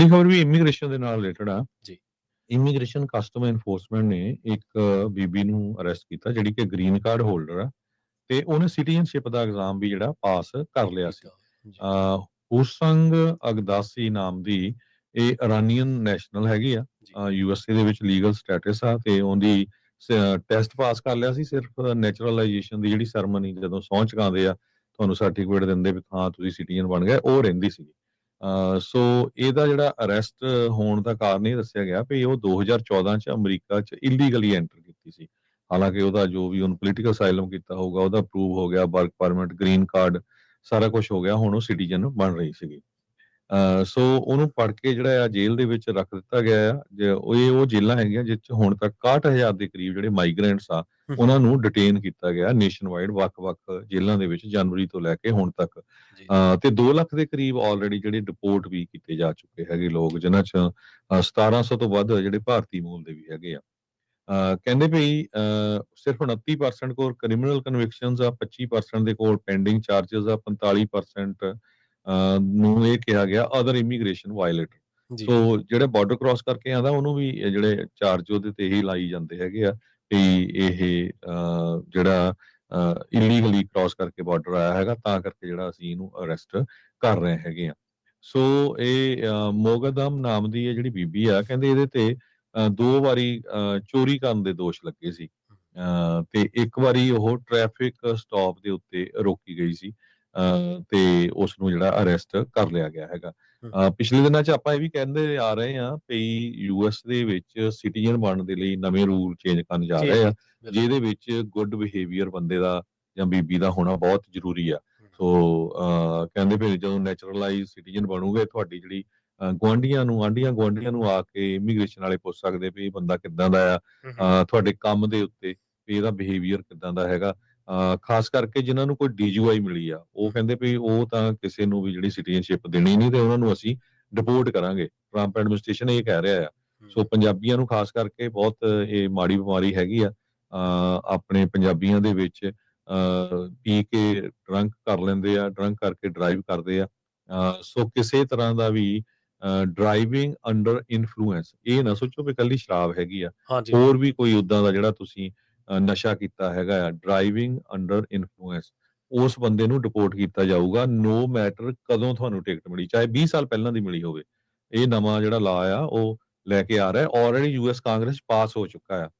ਅਗਲੀ ਖਬਰ ਵੀ ਇਮੀਗ੍ਰੇਸ਼ਨ ਦੇ ਨਾਲ ਰਿਲੇਟਡ ਆ। ਜੀ। ਇਮੀਗ੍ਰੇਸ਼ਨ ਕਸਟਮ ਐਨਫੋਰਸਮੈਂਟ ਨੇ ਇੱਕ ਬੀਬੀ ਨੂੰ ਅਰੈਸਟ ਕੀਤਾ ਜਿਹੜੀ ਕਿ ਗ੍ਰੀਨ ਕਾਰਡ ਹੋਲਡਰ ਆ। ਤੇ ਉਹਨੇ ਸਿਟੀਜ਼ਨਸ਼ਿਪ ਦਾ ਐਗਜ਼ਾਮ ਵੀ ਜਿਹੜਾ ਪਾਸ ਕਰ ਲਿਆ ਸੀ। ਹੁਸੰਗ ਅਗਦਾਸੀ ਨਾਮ ਦੀ ਇਹ ਇਰਾਨੀਅਨ ਨੈਸ਼ਨਲ ਹੈਗੀ ਆ। ਜੀ। ਯੂ ਐਸ ਏ ਦੇ ਵਿੱਚ ਲੀਗਲ ਸਟੇਟਸ ਆ ਤੇ ਉਹਦੀ ਟੈਸਟ ਪਾਸ ਕਰ ਲਿਆ ਸੀ ਸਿਰਫ ਨੈਚੁਰਲਾਈਜੇਸ਼ਨ ਦੀ ਜਿਹੜੀ ਸੈਰਮਨੀ ਜਦੋਂ ਸਹੁੰ ਚੁਕਾਉਂਦੇ ਆ ਤੁਹਾਨੂੰ ਸਰਟੀਫਿਕੇਟ ਦਿੰਦੇ ਵੀ ਹਾਂ ਤੁਸੀਂ ਸਿਟੀਜ਼ਨ ਬਣ ਗਏ ਉਹ ਰਹਿੰਦੀ ਸੀ ਸੋ ਇਹਦਾ ਜਿਹੜਾ ਅਰੈਸਟ ਹੋਣ ਦਾ ਕਾਰਨ ਇਹ ਦੱਸਿਆ ਗਿਆ ਵੀ ਉਹ 2014 ਚ ਅਮਰੀਕਾ ਚ ਇਲੀਗਲੀ ਐਂਟਰ ਕੀਤੀ ਸੀ। ਹਾਲਾਂਕਿ ਉਹਦਾ ਜੋ ਵੀ ਉਹਨ ਪੋਲੀਟੀਕਲ ਅਸਾਈਲਮ ਕੀਤਾ ਹੋਊਗਾ, ਉਹਦਾ ਅਪਰੂਵ ਹੋ ਗਿਆ ਵਰਕ ਪਰਮਿਟ ਗ੍ਰੀਨ ਕਾਰਡ ਸਾਰਾ ਕੁਝ ਹੋ ਗਿਆ, ਹੁਣ ਉਹ ਸਿਟੀਜ਼ਨ ਬਣ ਰਹੀ ਸੀਗੀ। ਸੋ ਉਹਨੂੰ ਫੜ ਕੇ ਜਿਹੜਾ ਆ ਜੇਲ੍ਹ ਦੇ ਵਿੱਚ ਰੱਖ ਦਿੱਤਾ ਗਿਆ ਆ। ਜੇ ਉਹ ਇਹ ਉਹ ਜੇਲ੍ਹਾਂ ਹੈਗੀਆਂ ਜਿਸ ਚ ਹੁਣ ਤੱਕ 61000 ਦੇ ਕਰੀਬ ਜਿਹੜੇ ਮਾਈਗ੍ਰੈਂਟਸ ਆ। ਉਹਨਾਂ ਨੂੰ ਡਿਟੇਨ ਕੀਤਾ ਗਿਆ ਨੇਸ਼ਨ ਵਾਈਡ ਵੱਖ-ਵੱਖ ਜੇਲ੍ਹਾਂ ਦੇ ਵਿੱਚ ਜਨਵਰੀ ਤੋਂ ਲੈ ਕੇ ਹੁਣ ਤੱਕ। ਤੇ 2 ਲੱਖ ਦੇ ਕਰੀਬ ਆਲਰੇਡੀ ਜਿਹੜੇ ਡਿਪੋਰਟ ਵੀ ਕੀਤੇ ਜਾ ਚੁੱਕੇ ਹੈਗੇ ਲੋਕ ਜਿਨ੍ਹਾਂ ਚ ਅਹ 1700 ਤੋਂ ਵੱਧ ਜਿਹੜੇ ਭਾਰਤੀ ਮੂਲ ਦੇ ਵੀ ਹੈਗੇ ਆ। ਕਹਿੰਦੇ ਵੀ ਸਿਰਫ 29% ਕੋਲ ਕ੍ਰਿਮੀਨਲ ਕਨਵਿਕਸ਼ਨਸ ਆ 25% ਦੇ ਕੋਲ ਪੈਂਡਿੰਗ ਚਾਰजेस ਆ 45% ਅਹ ਨੂੰ ਇਹ ਕਿਹਾ ਗਿਆ ਅਦਰ ਇਮੀਗ੍ਰੇਸ਼ਨ ਵਾਇਲੇਟਰ ਸੋ ਜਿਹੜੇ ਬਾਰਡਰ ਕ੍ਰਾਸ ਕਰਕੇ ਆਂਦਾ ਉਹਨੂੰ ਵੀ ਜਿਹੜੇ ਚਾਰਜ ਉਹਦੇ ਤੇ ਹੀ ਲਾਈ ਜਾਂਦੇ ਹੈਗੇ ਆ ਵੀ ਇਹ ਜਿਹੜਾ ਇਲੀਗਲੀ ਕ੍ਰਾਸ ਕਰਕੇ ਬਾਰਡਰ ਆਇਆ ਹੈਗਾ ਤਾਂ ਕਰਕੇ ਜਿਹੜਾ ਅਸੀਂ ਇਹਨੂੰ ਅਰੈਸਟ ਕਰ ਰਹੇ ਹੈਗੇ ਆ। ਸੋ ਇਹ ਮੋਗਦਮ ਨਾਮ ਦੀ ਇਹ ਜਿਹੜੀ ਬੀਬੀ ਆ ਕਹਿੰਦੇ ਇਹਦੇ ਤੇ ਦੋ ਵਾਰੀ ਚੋਰੀ ਕਰਨ ਦੇ ਦੋਸ਼ ਲੱਗੇ ਸੀ। ਤੇ ਇੱਕ ਵਾਰੀ ਉਹ ਟ੍ਰੈਫਿਕ ਸਟਾਪ ਦੇ ਉੱਤੇ ਰੋਕੀ ਗਈ ਸੀ। ਤੇ ਉਸ ਨੂੰ ਜਿਹੜਾ ਅਰੈਸਟ ਕਰ ਲਿਆ ਗਿਆ ਹੈਗਾ। ਪਿਛਲੇ ਦਿਨਾਂ 'ਚ ਆਪਾਂ ਇਹ ਵੀ ਕਹਿੰਦੇ ਆ ਰਹੇ ਹਾਂ ਵੀ ਯੂਐਸ ਦੇ ਵਿੱਚ ਸਿਟੀਜ਼ਨ ਬਣਨ ਦੇ ਲਈ ਨਵੇਂ ਰੂਲ ਚੇਂਜ ਕਰਨ ਜਾ ਰਹੇ ਆ। ਜਿਹਦੇ ਵਿੱਚ ਗੁੱਡ ਬਿਹੇਵੀਅਰ ਬੰਦੇ ਦਾ ਜਾਂ ਬੀਬੀ ਦਾ ਹੋਣਾ ਬਹੁਤ ਜ਼ਰੂਰੀ ਆ। ਸੋ ਕਹਿੰਦੇ ਵੀ ਜਦੋਂ ਨੈਚੁਰਲਾਈਜ਼ ਸਿਟੀਜ਼ਨ ਬਣੋਗੇ ਤੁਹਾਡੀ ਜਿਹੜੀ ਗੁਆਂਢੀਆਂ ਨੂੰ ਆਂਢੀਆਂ ਗੁਆਂਢੀਆਂ ਨੂੰ ਆ ਕੇ ਇਮੀਗ੍ਰੇਸ਼ਨ ਵਾਲੇ ਪੁੱਛ ਸਕਦੇ ਵੀ ਇਹ ਬੰਦਾ ਕਿੱਦਾਂ ਦਾ ਆ ਤੁਹਾਡੇ ਕੰਮ ਦੇ ਉੱਤੇ ਵੀ ਇਹਦਾ ਬਿਹੇਵੀਅਰ ਕਿੱਦਾਂ ਦਾ ਹੈਗਾ। ਖਾਸ ਕਰਕੇ ਜਿਨ੍ਹਾਂ ਨੂੰ ਕੋਈ ਡੀਜੀਆਈ ਮਿਲੀ ਆ ਉਹ ਕਹਿੰਦੇ ਵੀ ਉਹ ਤਾਂ ਕਿਸੇ ਨੂੰ ਵੀ ਜਿਹੜੀ ਸਿਟੀਜ਼ਨਸ਼ਿਪ ਦੇਣੀ ਨਹੀਂ ਤੇ ਉਹਨਾਂ ਨੂੰ ਅਸੀਂ ਡਿਪੋਰਟ ਕਰਾਂਗੇ। ਟਰੰਪ ਐਡਮਿਨਿਸਟ੍ਰੇਸ਼ਨ ਇਹ ਕਹਿ ਰਿਹਾ ਆ। ਸੋ ਪੰਜਾਬੀਆਂ ਨੂੰ ਖਾਸ ਕਰਕੇ ਬਹੁਤ ਇਹ ਮਾੜੀ ਬਿਮਾਰੀ ਹੈਗੀ ਆ ਆਪਣੇ ਪੰਜਾਬੀਆਂ ਦੇ ਵਿੱਚ ਪੀ ਕੇ ਡਰੰਕ ਕਰ ਲੈਂਦੇ ਆ ਡਰੰਕ ਕਰਕੇ ਡਰਾਈਵ ਕਰਦੇ ਆ। ਸੋ ਕਿਸੇ ਤਰ੍ਹਾਂ ਦਾ ਵੀ ਡਰਾਈਵਿੰਗ ਅੰਡਰ ਇਨਫਲੂਐਂਸ ਇਹ ਨਾ ਸੋਚੋ ਵੀ ਕੱਲੀ ਸ਼ਰਾਬ ਹੈਗੀ ਆ। ਹੋਰ ਵੀ ਕੋਈ ਉਦਾਂ ਦਾ ਜਿਹੜਾ ਤੁਸੀਂ ਨਸ਼ਾ ਕੀਤਾ ਹੈਗਾ ਆ ਡਰਾਈਵਿੰਗ ਅੰਡਰ ਇਨਫਲੂਐਂਸ ਉਸ ਬੰਦੇ ਨੂੰ ਡਿਪੋਰਟ ਕੀਤਾ ਜਾਊਗਾ ਨੋ ਮੈਟਰ ਕਦੋਂ ਤੁਹਾਨੂੰ ਟਿਕਟ ਮਿਲੀ ਚਾਹੇ 20 ਸਾਲ ਪਹਿਲਾਂ ਦੀ ਮਿਲੀ ਹੋਵੇ ਇਹ ਨਵਾਂ ਜਿਹੜਾ ਲਾ ਆ ਉਹ ਲੈ ਕੇ ਆ ਰਿਹਾ ਹੈ ਆਲਰੇਡੀ ਯੂਐਸ ਕਾਂਗਰਸ ਪਾਸ ਹੋ ਚੁੱਕਾ ਆ।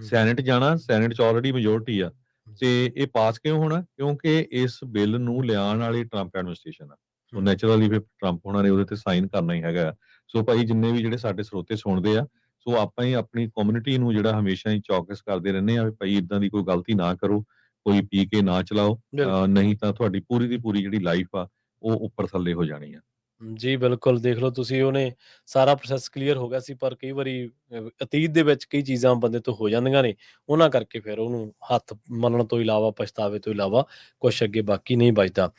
ਸੈਨੇਟ ਜਾਣਾ ਸੈਨੇਟ ਚ ਆਲਰੇਡੀ ਮੈਜੋਰਟੀ ਆ ਤੇ ਇਹ ਪਾਸ ਕਿਉਂ ਹੋਣਾ? ਕਿਉਂਕਿ ਇਸ ਬਿੱਲ ਨੂੰ ਲਿਆਉਣ ਵਾਲੀ ਟਰੰਪ ਐਡਮਿਨਿਸਟ੍ਰੇਸ਼ਨ ਆ। ਸੋ। ਨੈਚੁਰਲੀ ਫਿਰ ਟਰੰਪ ਹੋਣਾ ਨੇ ਉਹਦੇ ਤੇ ਸਾਈਨ ਕਰਨਾ ਹੀ ਹੈਗਾ ਸੋ ਭਾਈ ਜਿੰਨੇ ਵੀ ਜਿਹੜੇ ਸਾਡੇ ਸਰੋਤੇ ਸੁਣਦੇ ਆ ਸੋ ਆਪਾਂ ਹੀ ਆਪਣੀ ਕਮਿਊਨਿਟੀ ਨੂੰ ਜਿਹੜਾ ਹਮੇਸ਼ਾ ਹੀ ਚੌਕਸ ਕਰਦੇ ਰਹਿੰਦੇ ਆ ਵੀ ਭਾਈ ਇਦਾਂ ਦੀ ਕੋਈ ਗਲਤੀ ਨਾ ਕਰੋ ਕੋਈ ਪੀ ਕੇ ਨਾ ਚਲਾਓ ਨਹੀਂ ਤਾਂ ਤੁਹਾਡੀ ਪੂਰੀ ਦੀ ਪੂਰੀ ਜਿਹੜੀ ਲਾਈਫ ਆ ਉਹ ਉੱਪਰ ਥੱਲੇ ਹੋ ਜਾਣੀ ਆ। ਜੀ ਬਿਲਕੁਲ ਦੇਖ ਲਓ ਤੁਸੀਂ ਉਹਨੇ ਸਾਰਾ ਪ੍ਰੋਸੈਸ ਕਲੀਅਰ ਹੋ ਗਿਆ ਸੀ ਪਰ ਕਈ ਵਾਰੀ ਅਤੀਤ ਦੇ ਵਿੱਚ ਕਈ ਚੀਜ਼ਾਂ ਬੰਦੇ ਤੋਂ ਹੋ ਜਾਂਦੀਆਂ ਨੇ ਉਹਨਾਂ ਕਰਕੇ ਫਿਰ ਉਹਨੂੰ ਹੱਥ ਮਲਣ ਤੋਂ ਇਲਾਵਾ ਪਛਤਾਵੇ ਤੋਂ ਇਲਾਵਾ ਕੁਝ ਅੱਗੇ ਬਾਕੀ ਨਹੀਂ ਬਚਦਾ।